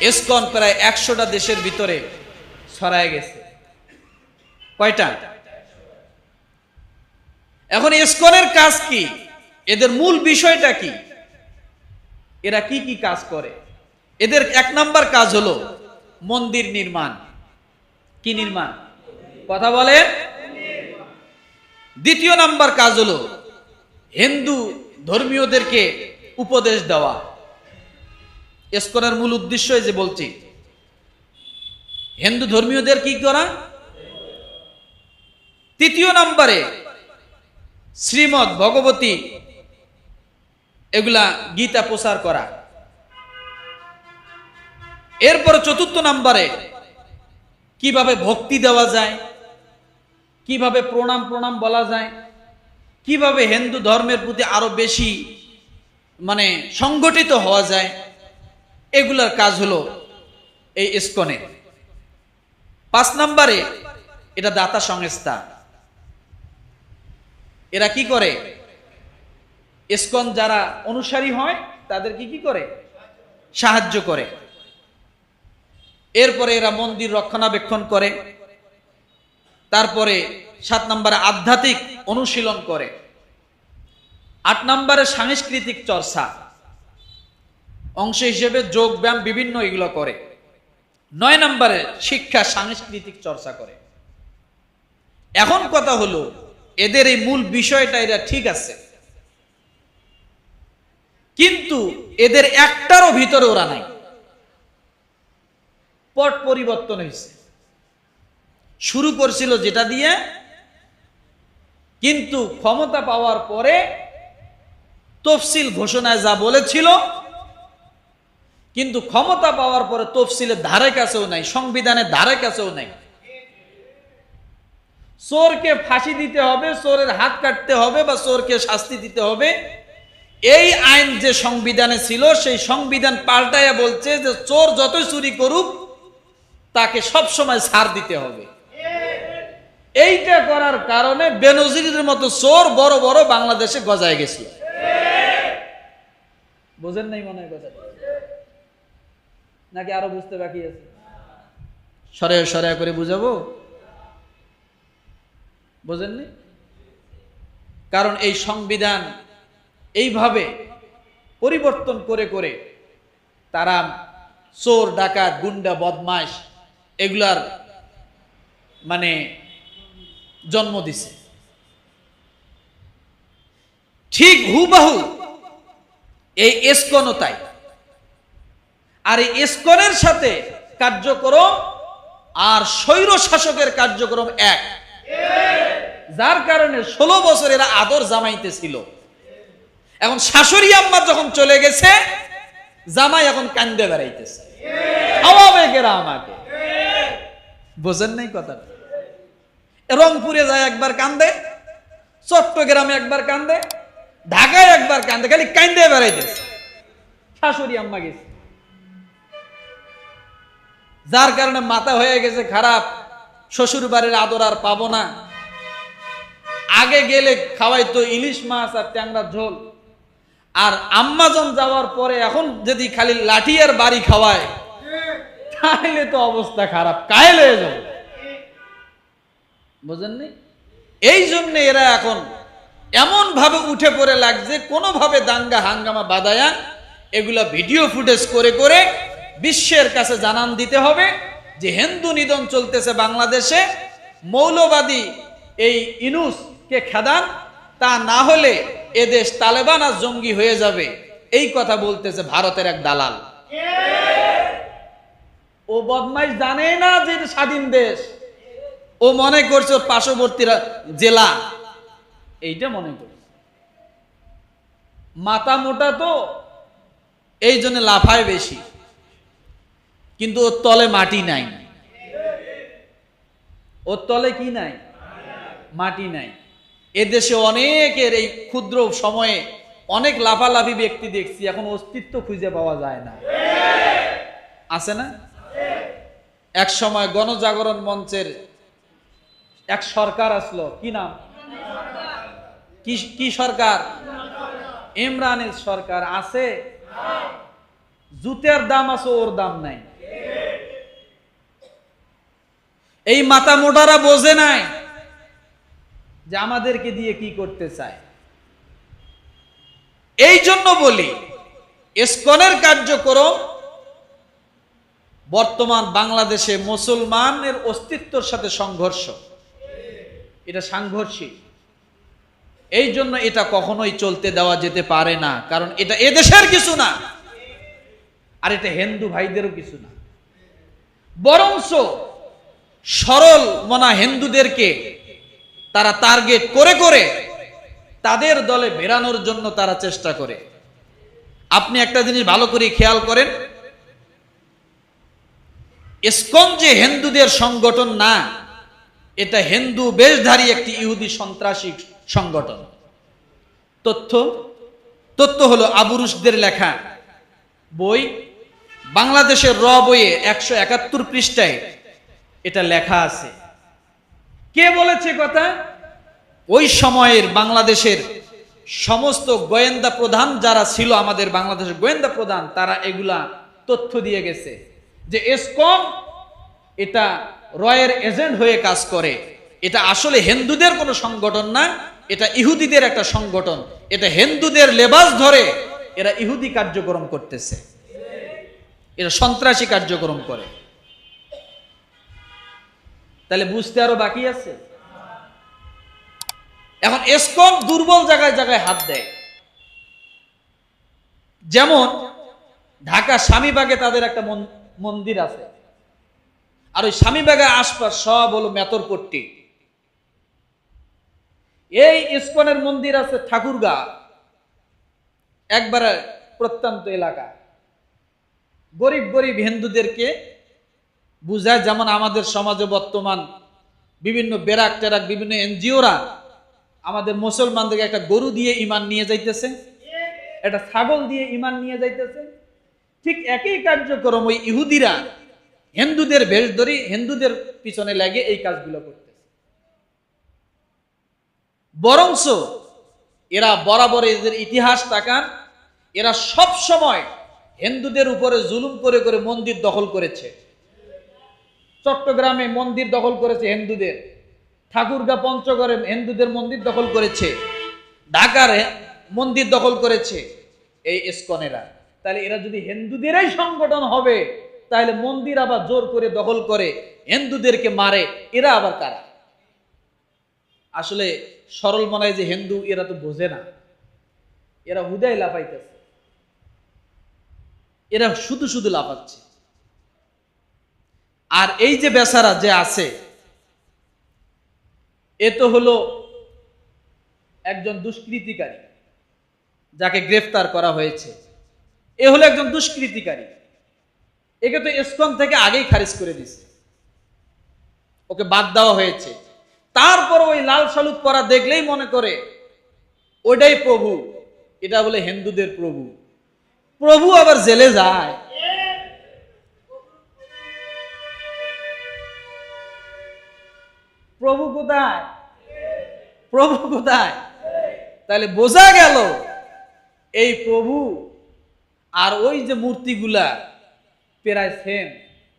এসকন প্রায় একশোটা দেশের ভিতরে ছড়ায় গেছে। কয়টা? এখন এসকনের কাজ কি? এদের মূল বিষয়টা কি? এরা কি কি কাজ করে? এদের এক নাম্বার কাজ হলো মন্দির নির্মাণ। কি নির্মাণ? কথা বলে দ্বিতীয় নাম্বার কাজ হলো হিন্দু ধর্মীয়দেরকে উপদেশ দেওয়া। এসকনের মূল উদ্দেশ্য যে বলছি। হিন্দু ধর্মীয়দের কি করা? তৃতীয় নম্বরে শ্রীমৎ ভগবতী, এগুলা গীতা প্রচার করা। এরপর চতুর্থ নম্বরে কীভাবে ভক্তি দেওয়া যায়? কীভাবে প্রণাম প্রণাম বলা যায়? কীভাবে হিন্দু ধর্মের প্রতি আরও বেশি মানে সংগঠিত হওয়া যায়? এগুলার কাজ হলো এই ইস্কনে। পাঁচ নম্বরে এটা দাতা সংস্থা। এরা কি করে? ইস্কন যারা অনুসারী হয় তাদের কি কি করে? সাহায্য করে। এরপরে এরা মন্দির রক্ষণাবেক্ষণ করে। তারপরে সাত নম্বরে আধ্যাত্মিক অনুশীলন করে। আট নম্বরে সাংস্কৃতিক চর্চা। অংশ হিসেবে যোগ ব্যায়াম বিভিন্ন এগুলো করে। নয় নম্বরে শিক্ষা সাংস্কৃতিক চর্চা করে। এখন কথা হলো, এদের এই মূল বিষয়টা এরা ঠিক আছে। কিন্তু এদের একটারও ভিতরে ওরা নাই। পট পরিবর্তন হয়েছে। শুরু করছিল যেটা দিয়ে, কিন্তু ক্ষমতা পাওয়ার পরে তফসিল ঘোষণায় যা বলেছিল কিন্তু ক্ষমতা পাওয়ার পরে তফসিলের ধারে কাছেও নাই সংবিধানের ধারে কাছেও নাই। চোরকে ফাঁসি দিতে হবে, চোরের হাত কাটতে হবে বা চোরকে শাস্তি দিতে হবে। এই আইন যে সংবিধানে ছিল, সেই সংবিধান পাল্টাইয়া বলছে যে চোর যতই চুরি করুক, তাকে সব সময় ছাড় দিতে হবে। এইটা করার কারণে বেনজিরের মতো চোর বড় বড় বাংলাদেশে গজায় গেছিল। বোঝেন নাই মনে হয় কথা নাকি আরও বুঝতে বাকি আছে? সরে সরে করে বুঝাবো? বোঝেননি? কারণ এই সংবিধান এইভাবে পরিবর্তন করে করে তারা চোর, ডাকাত, গুন্ডা বদমাস এগুলার মানে জন্ম দিছে। ঠিক হুবাহু এই এসকনও তাই আর এই এসকনের সাথে কার্যক্রম আর স্বৈর শাসকের কার্যক্রম এক। যার কারণে ষোলো বছর এরা আদর জামাইতে ছিল এখন শাশুড়ি আম্মা যখন চলে গেছে, জামাই এখন কান্দে বেড়াইতেছে। আমাকে। বোঝেন নাই কথাটা? রংপুরে যায় একবার কান্দে, চট্টগ্রামে একবার কান্দে, ঢাকায় একবার কান্দে, খালি কান্দে বেড়াইতেছে। শাশুড়ি আম্মা গেছে। যার কারণে মাথা হয়ে গেছে খারাপ শ্বশুর বাড়ির আদর আর পাবো না। আগে গেলে খাওয়াইতো ইলিশ মাছ আর ট্যাংরার ঝোল। আর আম্মাজন যাওয়ার পরে এখন যদি খালি লাঠি আর বাড়ি খাওয়ায়, তাহলে তো অবস্থা খারাপ, কায়েল হয়ে যাবে। বুঝেননি? এই জন্য এরা এখন এমন ভাবে উঠে পড়ে লাগছে, কোনোভাবে দাঙ্গা হাঙ্গামা বাদায়া এগুলা ভিডিও ফুটেজ করে করে বিশ্বের কাছে জানান দিতে হবে যে হিন্দু নিধন চলতেছে বাংলাদেশে, মৌলবাদী এই ইনুস কে খেদান, তা না হলে এদেশ তালেবান আর জঙ্গি হয়ে যাবে। এই কথা বলতেছে ভারতের এক দালাল। ও বদমাইশ জানে না যে স্বাধীন দেশ। ও মনে করছে পার্শ্ববর্তী জেলা। এইটা মনে করছে। মাথা মোটা তো, এই জন্য লাফায় বেশি। কিন্তু ওর তলে মাটি নাই। ওর তলে কি নাই? মাটি নাই। এদেশে অনেকের এই ক্ষুদ্র সময়ে অনেক লাফালাফি ব্যক্তি দেখছি, এখন অস্তিত্ব খুঁজে পাওয়া যায় না। আছে না? এক সময় গণজাগরণ মঞ্চের এক সরকার আসলো। কি নাম? কি কি সরকার? ইমরানের সরকার। আছে? জুতের দাম আছে, ওর দাম নাই। এই মাতা মোটারা বোঝে নাই যে আমাদেরকে দিয়ে কি করতে চায়। এই জন্য বলি, ইস্কনের কার্যক্রম বর্তমান বাংলাদেশে মুসলমানের অস্তিত্বর সাথে সংঘর্ষ। এটা সাংঘর্ষিক। এই জন্য এটা কখনোই চলতে দেওয়া যেতে পারে না, কারণ এটা এদেশের কিছু না, আর এটা হিন্দু ভাইদেরও কিছু না। বরংস সরল মনা হিন্দুদেরকে তারা টার্গেট করে করে তাদের দলে বেরানোর জন্য তারা চেষ্টা করে। আপনি একটা জিনিস ভালো করে খেয়াল করেন। ইসকন যে হিন্দুদের সংগঠন না, এটা হিন্দু বেশধারী একটি ইহুদি সন্ত্রাসী সংগঠন। তথ্য? তথ্য হলো আবুরুশদের লেখা বই। বাংলাদেশের র বইয়ে একশো একাত্তর পৃষ্ঠায় এটা লেখা আছে। কে বলেছে কথা? ওই সময়ের বাংলাদেশের সমস্ত গোয়েন্দা প্রধান যারা ছিল আমাদের বাংলাদেশের গোয়েন্দা প্রধান, তারা এগুলা তথ্য দিয়ে গেছে যে এসকম এটা রয়ের এজেন্ট হয়ে কাজ করে। এটা আসলে হিন্দুদের কোনো সংগঠন না, এটা ইহুদিদের একটা সংগঠন। এটা হিন্দুদের লেবাস ধরে এরা ইহুদি কার্যক্রম করতেছে। এরা সন্ত্রাসী কার্যক্রম করে। তাহলে বুঝতে আরও বাকি আছে? এখন এসকম দুর্বল জায়গায় জায়গায় হাত দেয়। যেমন ঢাকা স্বামীবাগে তাদের একটা মন্দির আছে। আর ওই স্বামীবাগের আশপাশ সব হলো মেতরপট্টি এই ইস্কনের মন্দির আছে ঠাকুরগা। একবারে প্রত্যন্ত এলাকা। গরিব গরিব হিন্দুদেরকে বুঝায়, যেমন আমাদের সমাজে বর্তমান বিভিন্ন বেরাক টেরাক, বিভিন্ন এনজিওরা আমাদের মুসলমানদেরকে একটা গরু দিয়ে ইমান নিয়ে যাইতেছে, একটা ছাগল দিয়ে ইমান নিয়ে যাইতেছে। ঠিক একই কার্যক্রম ওই ইহুদিরা হিন্দুদের বেশ ধরি হিন্দুদের পিছনে লাগে এই কাজগুলো করতেছে। বরংস এরা বরাবর এদের ইতিহাস তাকান, এরা সব সময় হিন্দুদের উপরে জুলুম করে করে মন্দির দখল করেছে। চট্টগ্রামে মন্দির দখল করেছে হিন্দুদের। ঠাকুরগা পঞ্চগড়ে হিন্দুদের মন্দির দখল করেছে। ঢাকার মন্দির দখল করেছে এই ইস্কনেরা। তাহলে এরা যদি হিন্দুদেরই সংগঠন হবে, তাহলে মন্দির আবার জোর করে দখল করে, হিন্দুদেরকে মারে, এরা আবার কারা? আসলে সরল মনে যে হিন্দু এরা তো বোঝে না। এরা হুদাই লাফাইতেছে। এরা শুধু শুধু লাফাচ্ছে। আর এই যে বেচারা যে আছে, এ তো হলো একজন দুষ্কৃতিকারী যাকে গ্রেফতার করা হয়েছে। এ হলো একজন দুষ্কৃতিকারী। একে তো এসকন থেকে আগেই খারিজ করে দিছে ওকে বাদ দেওয়া হয়েছে। তারপর ওই লাল সালুক পরা দেখলেই মনে করে ওটাই প্রভু। এটা বলে হিন্দুদের প্রভু। প্রভু আবার জেলে যায়। প্রভু কোথায়? প্রভু কোথায়? তাহলে বোঝা গেল, এই প্রভু আর ওই যে মূর্তিগুলা প্রায় সেম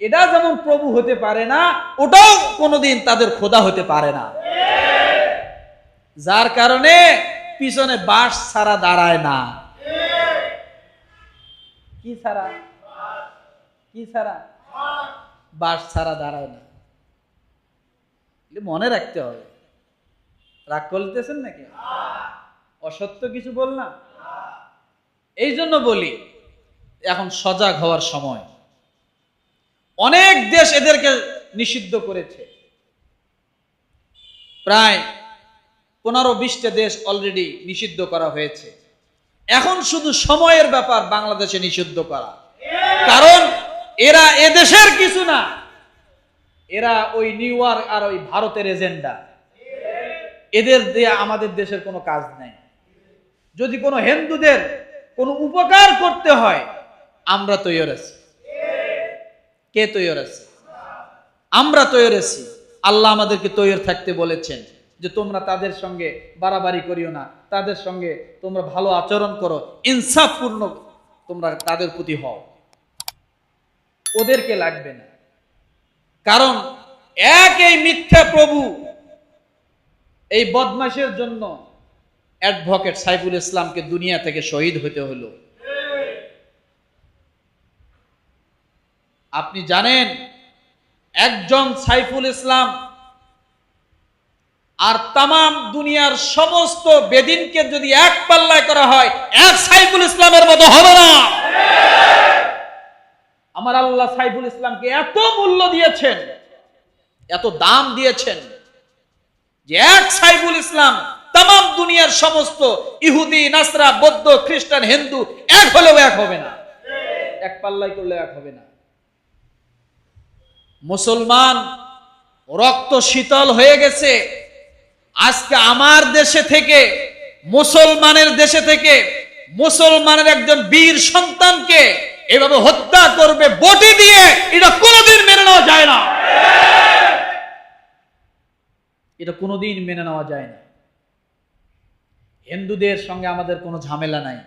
এটা যেমন প্রভু হতে পারে না, ওটাও কোনোদিন তাদের খোদা হতে পারে না। যার কারণে পিছনে বাঁশ ছাড়া দাঁড়ায় না। কি ছাড়া? কি ছাড়া? বাঁশ ছাড়া দাঁড়ায় না। মনে রাখতে হবে। রাগ করতেছেন নাকি? অসত্য কিছু বললাম? এই জন্য বলি, এখন সজাগ হওয়ার সময়। অনেক দেশ এদেরকে নিষিদ্ধ করেছে। প্রায় পনেরো বিশটা দেশ অলরেডি নিষিদ্ধ করা হয়েছে। এখন শুধু সময়ের ব্যাপার বাংলাদেশে নিষিদ্ধ করা। কারণ এরা এদেশের কিছু না। এরা ওই নিউ ইয়র্ক আর ওই ভারতের এজেন্ডা এদের দিয়ে আমাদের দেশের কোনো কাজ নেই। যদি কোনো হিন্দুদের কোনো উপকার করতে হয়, আমরা তৈরি আছি কে তৈরি আছে আমরা তৈরি আছি আল্লাহ আমাদেরকে তৈরি থাকতে বলেছেন যে, তোমরা তাদের সঙ্গে বাড়াবাড়ি করিও না। তাদের সঙ্গে তোমরা ভালো আচরণ করো। ইনসাফপূর্ণ তোমরা তাদের প্রতি হও। ওদেরকে লাগবে না। কারণ এক এই মিথ্যা প্রভু এই বদমাশের জন্য অ্যাডভোকেট সাইফুল ইসলামকে দুনিয়া থেকে শহীদ হতে হলো। আপনি জানেন, একজন সাইফুল ইসলাম আর তামাম দুনিয়ার সমস্ত বেদিনকে যদি এক পাল্লায় করা হয়, এক সাইফুল ইসলামের মতো হবে না। আমার আল্লাহ সাইফুল ইসলামকে এত মূল্য দিয়েছেন, এত দাম দিয়েছেন যে এক সাইফুল ইসলাম তামাম দুনিয়ার সমস্ত ইহুদি, নাসরা, বৌদ্ধ, খ্রিস্টান, হিন্দু এক হলেও এক হবে না। এক পাল্লাই করলে এক হবে না। মুসলমান রক্ত শীতল হয়ে গেছে। আজকে আমার দেশে থেকে, মুসলমানের দেশে থেকে মুসলমানের একজন বীর সন্তানকে এভাবে হত্যা করবে, বটি দিয়ে, এটা কোনোদিন মেনে নেওয়া যায় না। এটা কোনোদিন মেনে নেওয়া যায় না। হিন্দুদের সঙ্গে আমাদের কোনো ঝামেলা নাই।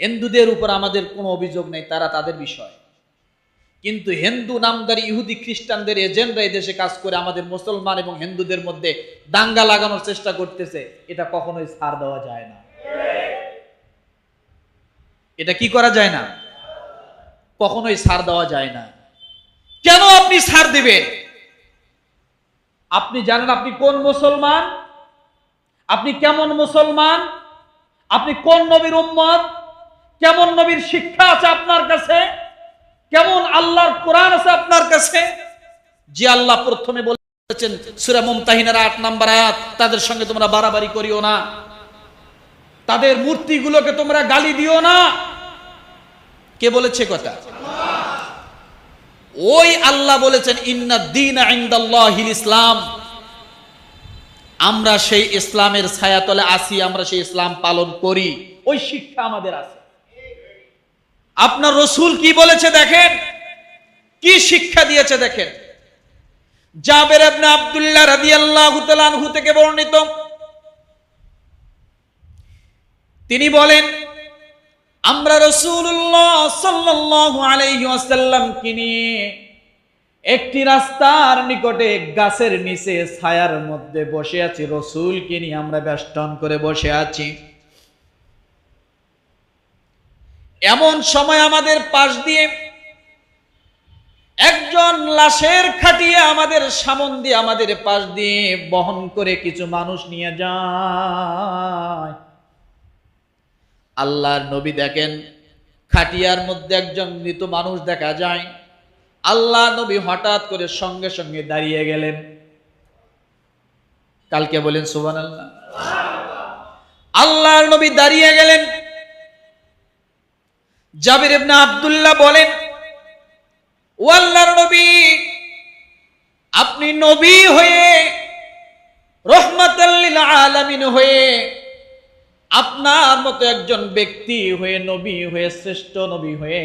হিন্দুদের উপর আমাদের কোনো অভিযোগ নেই, তারা তাদের বিষয়। কিন্তু হিন্দু নামদারি ইহুদি খ্রিস্টানদের এই দেশে কাজ করে আমাদের মুসলমান এবং হিন্দুদের মধ্যে দাঙ্গা লাগানোর চেষ্টা করতেছে, এটা কখনোই ছাড় দেওয়া যায় না। এটা কি করা যায় না? কখনোই ছাড় দেওয়া যায় না। কেন আপনি ছাড় দিবেন? আপনি জানেন আপনি কোন মুসলমান? আপনি কেমন মুসলমান? আপনি কোন নবীর উম্মত? কেমন নবীর শিক্ষা আছে আপনার কাছে? কেমন আল্লাহর কোরআন আছে আপনার কাছে? যে আল্লাহ প্রথমে বলেছেন, সুরা মুমতাহিনার আট নাম্বার আয়াত, তাদের সঙ্গে তোমরা বাড়াবাড়ি করিও না। তাদের মূর্তিগুলোকে তোমরা গালি দিও না। কে বলেছে কথা? ওই আল্লাহ বলেছেন, ইন্না দিন ইসলাম। আমরা সেই ইসলামের ছায়াতলে আসি আমরা সেই ইসলাম পালন করি। ওই শিক্ষা আমাদের আছে। আপনার রসুল কি বলেছে দেখেন? কি শিক্ষা দিয়েছে দেখেন? জাবের ইবনে আব্দুল্লাহ তাআলা আনহু থেকে বর্ণিত। তিনি বলেন আমরা রসুল্লাহ সাল্লাল্লাহু আলাইহি ওয়াসাল্লামকে নিয়ে একটি রাস্তার নিকটে গাছের নিচে ছায়ার মধ্যে বসে আছি, রসুলকে নিয়ে আমরা বেষ্টন করে বসে আছি। এমন সময় আমাদের পাশ দিয়ে একজন লাশের খাটিয়ে আমাদের সামন দিয়ে আমাদের পাশ দিয়ে বহন করে কিছু মানুষ নিয়ে যায়। আল্লাহর নবী দেখেন, খাটিয়ার মধ্যে একজন মৃত মানুষ দেখা যায়। আল্লাহ নবী হঠাৎ করে সঙ্গে সঙ্গে দাঁড়িয়ে গেলেন। কালকে বলেন সুবান আল্লাহ আল্লাহর নবী দাঁড়িয়ে গেলেন। জাবির ইবনে আব্দুল্লাহ বলেন, ও আল্লাহর নবী, আপনি নবী হয়ে রহমাতাল্লিল আলামিন হয়ে আপনার মতো একজন ব্যক্তি হয়ে, নবী হয়ে, শ্রেষ্ঠ নবী হয়ে,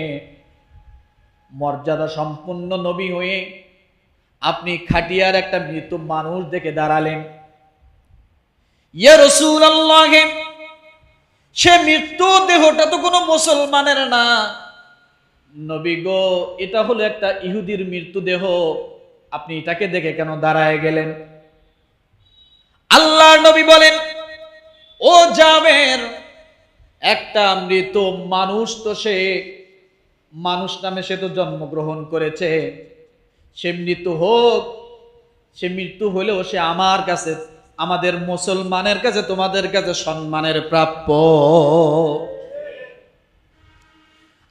মর্যাদা সম্পন্ন নবী হয়ে আপনি খাটিয়ার একটা মৃত মানুষ দেখে দাঁড়ালেন। ইয়া রসুল সে মৃত্যু দেহটা তো কোনো মুসলমানের না। নবী গো, এটা হলো একটা ইহুদির মৃত্যু দেহ। আপনি এটাকে দেখে কেন দাঁড়ায় গেলেন? আল্লাহ নবী বলেন ও জাবের একটা মৃত মানুষ তো সে, মানুষ নামে সে তো জন্মগ্রহণ করেছে। সে মৃত্যু হোক, সে মৃত্যু হলেও সে আমার কাছে, আমাদের মুসলমানের কাছে, তোমাদের কাছে সম্মানের প্রাপ্য।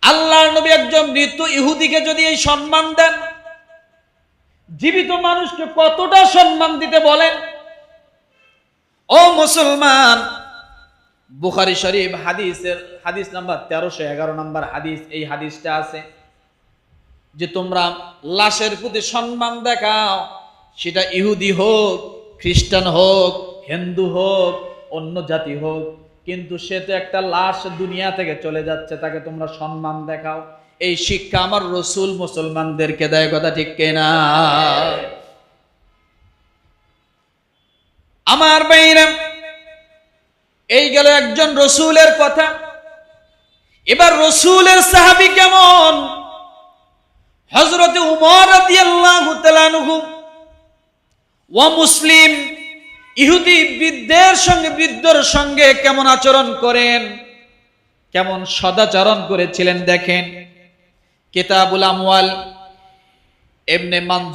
আল্লাহর নবী একজন মৃত্যু ইহুদিকে যদি এই সম্মান দেন, জীবিত মানুষকে কতটা সম্মান দিতে বলেন? ও মুসলমান বুখারি শরীফ হাদিসের হাদিস নাম্বার তেরোশো এগারো নাম্বার হাদিস এই হাদিসটা আছে যে তোমরা লাশের প্রতি সম্মান দেখাও সেটা ইহুদি হোক খ্রিস্টান হোক হিন্দু হোক অন্য জাতি হোক কিন্তু সে তো একটা লাশ দুনিয়া থেকে চলে যাচ্ছে তাকে তোমরা সম্মান দেখাও। এই শিক্ষা আমার রসুল মুসলমানদেরকে দেয় কথা ঠিক কেনা? আমার বাইরে এই গেল একজন রসুলের কথা। এবার রসুলের সাহাবি কেমন? হজরতে উমর ও মুসলিম ইহুদি বৃদ্ধের সঙ্গে, বৃদ্ধর সঙ্গে কেমন আচরণ করেন? কেমন সদাচরণ করেছিলেন দেখেন। কিতাবুল আমওয়াল, এমনে মান